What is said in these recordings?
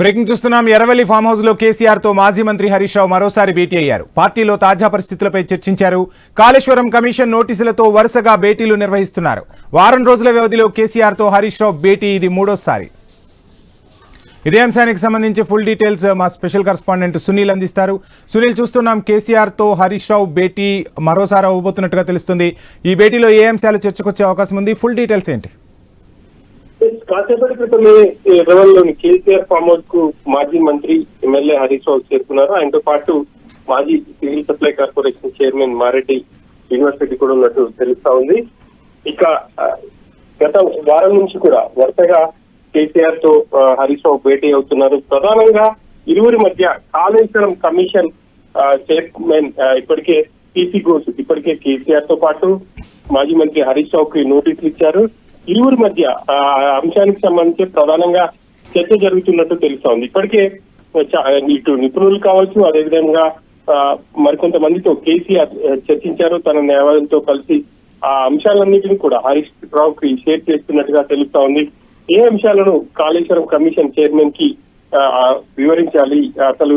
Breaking చూస్తున్నాం. Erravalli form హౌస్లో కేసీఆర్తో మాజీ మంత్రి హరీష్ రావు మరోసారి భేటీ అయ్యారు. పార్టీలో తాజా పరిస్థితులపై చర్చించారు. కాళేశ్వరం కమిషన్ నోటీసులతో వరుసగా భేటీలు నిర్వహిస్తున్నారు. వారం రోజుల వ్యవధిలో కేసీఆర్తో హరీష్ రావు భేటీ. ఇది మూడోసారి. ఇదే అంశానికి సంబంధించి ఫుల్ డీటెయిల్స్ మా స్పెషల్ కరస్పాండెంట్ సునీల్ అందిస్తారు. సునీల్ చూస్తున్నాం కేసీఆర్తో హరీష్ రావు భేటీ మరోసారి అవ్వబోతున్నట్టుగా తెలుస్తుంది. ఈ భేటీలో ఏ అంశాలు చర్చకొచ్చే అవకాశం ఉంది? ఫుల్ డీటెయిల్స్ ఏంటి? కాసేపటి క్రితమే ఎర్రవల్లిలోని కేసీఆర్ ఫామ్ హౌస్కు మాజీ మంత్రి ఎమ్మెల్యే హరీష్ రావు చేరుకున్నారు. ఆయనతో పాటు మాజీ civil supply corporation chairman Mareddy university కూడా ఉన్నట్టు తెలుస్తా ఉంది. ఇక గత వారం నుంచి కూడా వరుసగా కేసీఆర్తో హరీష్ రావు భేటీ అవుతున్నారు. ప్రధానంగా ఇరువురి మధ్య కాళేశ్వరం కమిషన్ చైర్మన్ ఇప్పటికే టీసీ ఘోష్ ఇప్పటికే కేసీఆర్తో పాటు మాజీ మంత్రి హరీష్ రావుకి నోటీసులు ఇచ్చారు. ఇరువురి మధ్య ఆ అంశానికి సంబంధించి ప్రధానంగా చర్చ జరుగుతున్నట్టు తెలుస్తోంది. ఇప్పటికే ఇటు నిపుణులు కావచ్చు అదేవిధంగా ఆ, మరికొంతమందితో కేసీఆర్ చర్చించారు. తన న్యాయవాదంతో కలిసి ఆ అంశాలన్నింటినీ కూడా హరీష్ రావు కి షేర్ చేస్తున్నట్టుగా తెలుస్తా ఉంది ఏ అంశాలను కాళేశ్వరం కమిషన్ చైర్మన్కి వివరించాలి? అసలు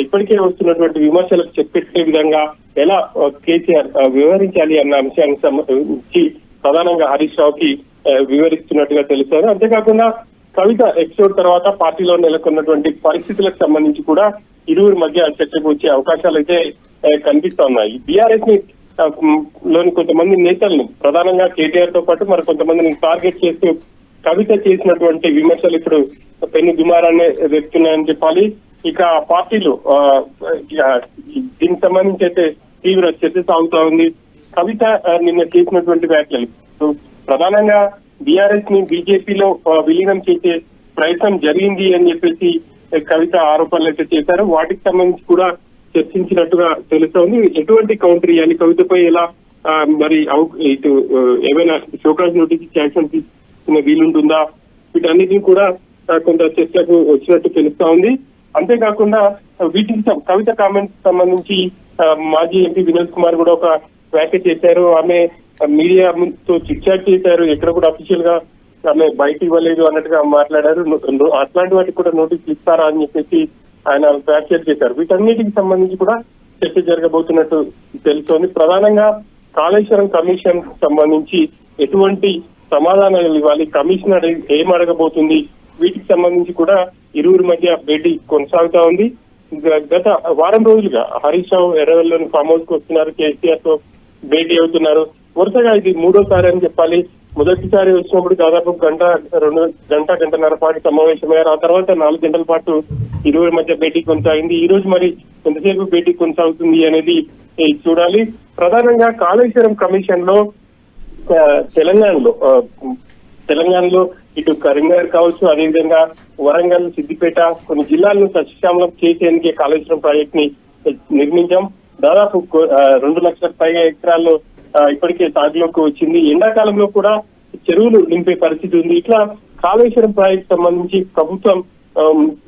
ఇప్పటికే వస్తున్నటువంటి విమర్శలకు చెప్పే విధంగా ఎలా కేసీఆర్ వివరించాలి అన్న అంశానికి సంబంధించి ప్రధానంగా హరీష్ రావుకి కి వివరిస్తున్నట్టుగా తెలిసారు అంతేకాకుండా కవిత ఎపిసోడ్ తర్వాత పార్టీలో నెలకొన్నటువంటి పరిస్థితులకు సంబంధించి కూడా ఇరువురి మధ్య చర్చకు వచ్చే అవకాశాలు అయితే కనిపిస్తా ఉన్నాయి బీఆర్ఎస్ని లోని కొంతమంది నేతలను ప్రధానంగా కేటీఆర్తో పాటు మరి కొంతమందిని టార్గెట్ చేస్తూ కవిత చేసినటువంటి విమర్శలు ఇప్పుడు పెన్ను దుమారాన్ని రేపుతున్నాయని చెప్పాలి. ఇక పార్టీలు ఆ, దీనికి సంబంధించి అయితే తీవ్ర చర్చ సాగుతా ఉంది. కవిత నిన్న చేసినటువంటి వ్యాఖ్యలు. ప్రధానంగా బీఆర్ఎస్ని బీజేపీలో విలీనం చేసే ప్రయత్నం జరిగింది అని చెప్పేసి కవిత ఆరోపణలు అయితే చేశారు. వాటికి సంబంధించి కూడా చర్చించినట్టుగా తెలుస్తోంది. ఎటువంటి కౌంటర్ ఇవ్వాలి కవితపై ఎలా మరి ఇటు ఏమైనా షోకాజ్ నోటీస్ శాంక్షన్ తీసుకునే వీలుంటుందా? వీటన్నిటిని కూడా కొంత చర్చకు వచ్చినట్టు తెలుస్తా ఉంది. అంతేకాకుండా వీటికి కవిత కామెంట్స్ సంబంధించి మాజీ ఎంపీ వినోద్ కుమార్ కూడా ఒక వ్యాఖ్య చేశారు. ఆమె మీడియా తో చిట్చాట్ చేశారు. ఎక్కడ కూడా అఫీషియల్గా ఆమె బయట ఇవ్వలేదు అన్నట్టుగా మాట్లాడారు. అట్లాంటి వాటికి కూడా నోటీస్ ఇస్తారా అని చెప్పేసి ఆయన వ్యాఖ్యలు చేశారు. వీటన్నిటికి సంబంధించి కూడా చర్చ జరగబోతున్నట్టు తెలుస్తోంది. ప్రధానంగా కాళేశ్వరం కమిషన్ సంబంధించి ఎటువంటి సమాధానాలు ఇవ్వాలి? కమిషన్ అడిగి ఏం అడగబోతుంది? వీటికి సంబంధించి కూడా ఇరువురి మధ్య భేటీ కొనసాగుతా ఉంది. గత వారం రోజులుగా హరీష్ రావు ఎర్రవెల్లోని ఫామ్ హౌస్కు వస్తున్నారు. కేసీఆర్తో భేటీ అవుతున్నారు. వరుసగా ఇది మూడోసారి అని చెప్పాలి. మొదటిసారి వచ్చినప్పుడు దాదాపు గంట రెండు గంట గంటన్నర పాటు సమావేశమయ్యారు. ఆ తర్వాత నాలుగు గంటల పాటు ఇరువురి మధ్య భేటీ కొనసాగింది. ఈ రోజు మరి ఎంతసేపు భేటీ కొనసాగుతుంది అనేది చూడాలి. ప్రధానంగా కాళేశ్వరం కమిషన్లో తెలంగాణలో తెలంగాణలో ఇటు కరీంనగర్ కావచ్చు అదేవిధంగా వరంగల్ సిద్దిపేట కొన్ని జిల్లాలను సస్యశ్యామలం చేసేందుకే కాళేశ్వరం ప్రాజెక్ట్ని నిర్మించాం. దాదాపు రెండు లక్షల పైగా ఎకరాల్లో ఇప్పటికే సాగులోకి వచ్చింది. ఎండాకాలంలో కూడా చెరువులు నింపే పరిస్థితి ఉంది. ఇట్లా కాళేశ్వరం ప్రాజెక్ట్ సంబంధించి ప్రభుత్వం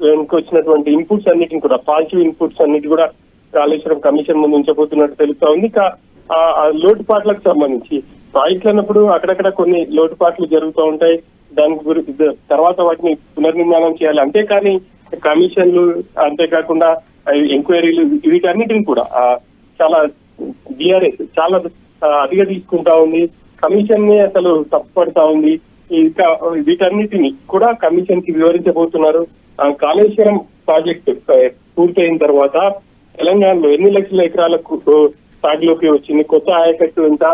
వెనుక వచ్చినటువంటి ఇన్పుట్స్ అన్నిటిని కూడా పాజిటివ్ ఇన్పుట్స్ అన్నిటి కూడా కాళేశ్వరం కమిషన్ ముందు ఉంచబోతున్నట్టు తెలుస్తా ఉంది. ఇంకా ఆ లోటుపాట్లకు సంబంధించి ప్రాజెక్టులు అన్నప్పుడు అక్కడక్కడ కొన్ని లోటుపాట్లు జరుగుతూ ఉంటాయి. దాని గురించి తర్వాత వాటిని పునర్నిర్మాణం చేయాలి. అంతేకాని కమిషన్లు అంతేకాకుండా ఎంక్వైరీలు వీటన్నిటిని కూడా చాలా బీఆర్ఎస్ చాలా ఆ, తీసుకుంటా ఉంది. కమిషన్ని అసలు తప్పుపడతా ఉంది. ఇంకా వీటన్నిటిని కూడా కమిషన్కి వివరించబోతున్నారు కాళేశ్వరం ప్రాజెక్టు పూర్తయిన తర్వాత తెలంగాణలో ఎన్ని లక్షల ఎకరాలకు సాగులోకి వచ్చింది కొత్త ఆయకట్టు ఎంత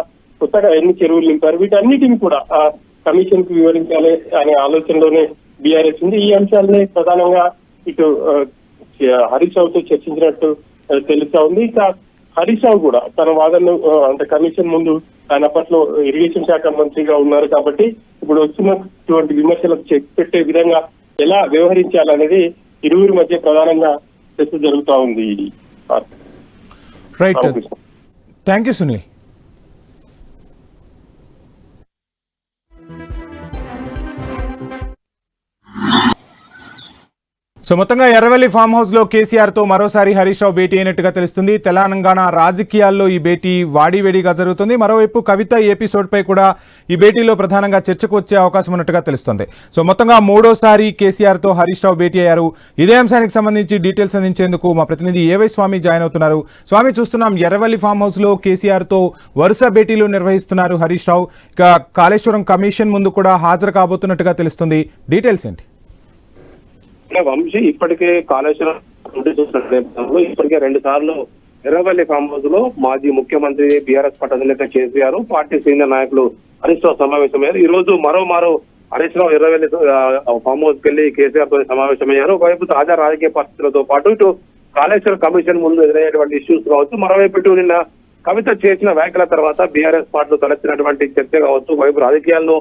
కొత్తగా ఎన్ని చెరువులు నింపారు వీటన్నిటిని కూడా ఆ కమిషన్కు వివరించాలి అనే ఆలోచనలోనే బీఆర్ఎస్ ఉంది. ఈ అంశాలనే ప్రధానంగా ఇటు హరీష్ రావుతో చర్చించినట్టు తెలుస్తా ఉంది. ఇంకా హరీష్ రావు కూడా తన వాదనను అంటే కమిషన్ ముందు ఆయన అప్పట్లో ఇరిగేషన్ శాఖ మంత్రిగా ఉన్నారు కాబట్టి ఇప్పుడు వస్తున్నటువంటి విమర్శలకు చెక్ పెట్టే విధంగా ఎలా వ్యవహరించాలనేది ఇరువురి మధ్య ప్రధానంగా చర్చ జరుగుతా ఉంది. Right Ramakrishna. Thank you Sunil so మొత్తంగా ఎర్రవల్లి ఫామ్ హౌస్లో కేసీఆర్తో మరోసారి హరీష్ రావు భేటీ అయినట్టుగా తెలుస్తుంది. తెలంగాణ రాజకీయాల్లో ఈ భేటీ వాడివేడిగా జరుగుతుంది. మరోవైపు కవిత ఎపిసోడ్ పై కూడా ఈ భేటీలో ప్రధానంగా చర్చకు వచ్చే అవకాశం ఉన్నట్టుగా తెలుస్తుంది. సో మొత్తంగా మూడోసారి కేసీఆర్తో హరీష్ రావు భేటీ అయ్యారు. ఇదే అంశానికి సంబంధించి డీటెయిల్స్ అందించేందుకు మా ప్రతినిధి ఏవై స్వామి జాయిన్ అవుతున్నారు. స్వామి చూస్తున్నాం ఎర్రవల్లి ఫామ్ హౌస్లో కేసీఆర్తో వరుస భేటీలు నిర్వహిస్తున్నారు హరీష్ రావు. ఇక కాళేశ్వరం కమిషన్ ముందు కూడా హాజరు కాబోతున్నట్టుగా తెలుస్తుంది. డీటెయిల్స్ ఏంటి? అంటే వంశీ ఇప్పటికే కాళేశ్వరం ఇప్పటికే రెండు సార్లు ఎర్రవల్లి ఫామ్ హౌస్లో మాజీ ముఖ్యమంత్రి బీఆర్ఎస్ పార్టీ అధినేత కేసీఆర్ పార్టీ సీనియర్ నాయకులు హరీష్ రావు సమావేశమయ్యారు. ఈ రోజు మరో మరో హరీష్ రావు ఎర్రవల్లి ఫామ్ హౌస్ కెళ్ళి కేసీఆర్తో సమావేశమయ్యారు. ఒకవైపు తాజా రాజకీయ పరిస్థితులతో పాటు ఇటు కాళేశ్వర కమిషన్ ముందు ఎదురయ్యేటువంటి ఇష్యూస్ కావచ్చు మరోవైపు ఇటు నిన్న కవిత చేసిన వ్యాఖ్యల తర్వాత బీఆర్ఎస్ పార్టీలో తలెత్తినటువంటి చర్చ కావచ్చు ఒకవైపు రాజకీయాల్లో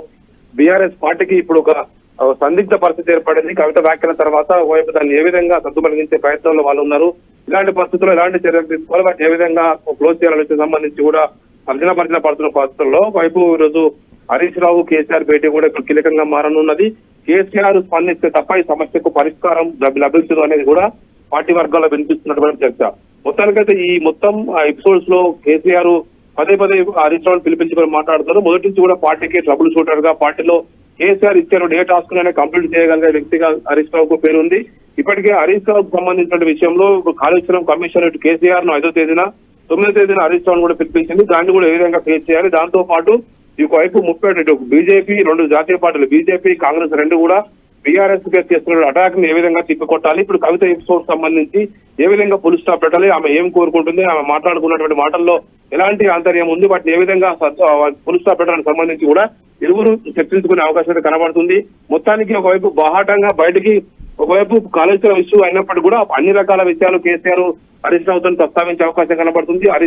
బీఆర్ఎస్ పార్టీకి ఇప్పుడు ఒక సందిగ్ధ పరిస్థితి ఏర్పడింది. కవిత వ్యాఖ్యల తర్వాత ఓవైపు దాన్ని ఏ విధంగా సద్దుమలిగించే ప్రయత్నంలో వాళ్ళు ఉన్నారు? ఇలాంటి పరిస్థితుల్లో ఎలాంటి చర్యలు తీసుకోవాలి? వాటిని ఏ విధంగా క్లోజ్ చేయాలని సంబంధించి కూడా పరిచన పరిచన పడుతున్న పరిస్థితుల్లో ఒకవైపు ఈరోజు హరీష్ రావు కేసీఆర్ భేటీ కూడా ఇప్పుడు కీలకంగా మారనున్నది. కేసీఆర్ స్పందిస్తే తప్ప ఈ సమస్యకు పరిష్కారం లభించదు అనేది కూడా పార్టీ వర్గాల్లో వినిపిస్తున్నటువంటి చర్చ. మొత్తానికైతే ఈ మొత్తం ఎపిసోడ్స్లో కేసీఆర్ పదే పదే హరీష్ రావు పిలిపించుకొని మాట్లాడుతున్నారు. మొదటి నుంచి కూడా పార్టీకి ట్రబుల్ షూటర్గా పార్టీలో కేసీఆర్ ఇచ్చారు ఏ టాస్క్ నైనా కంప్లీట్ చేయగలిగే వ్యక్తిగా హరీష్ రావుకు పేరు ఉంది ఇప్పటికే హరీష్ రావుకు సంబంధించిన విషయంలో కాళేశ్వరం కమిషన్ ఇటు కేసీఆర్ను ఐదో తేదీన తొమ్మిదో తేదీన హరీష్ రావును కూడా పిలిపించింది. దాన్ని కూడా ఏ విధంగా ఫేస్ చేయాలి? దాంతో పాటు ఈ వైపు ముప్పై బీజేపీ రెండు జాతీయ పార్టీలు బీజేపీ కాంగ్రెస్ రెండు కూడా బీఆర్ఎస్గా చేస్తున్న అటాక్ని ఏ విధంగా తిప్పికొట్టాలి? ఇప్పుడు కవిత ఎపిసోడ్ సంబంధించి ఏ విధంగా పులి స్టాప్ పెట్టాలి? ఆమె ఏం కోరుకుంటుంది? ఆమె మాట్లాడుకున్నటువంటి మాటల్లో ఎలాంటి ఆంతర్యం ఉంది? వాటిని ఏ విధంగా పులి స్టాప్ పెట్టడానికి సంబంధించి కూడా ఇరువురు చర్చించుకునే అవకాశం అయితే కనబడుతుంది. మొత్తానికి ఒకవైపు బాహాటంగా బయటికి ఒకవైపు కాళేశ్వరం ఇష్యూ అయినప్పటికీ కూడా అన్ని రకాల విషయాలు కేసీఆర్ హరీష్ రావుతో ప్రస్తావించే అవకాశం కనబడుతుంది.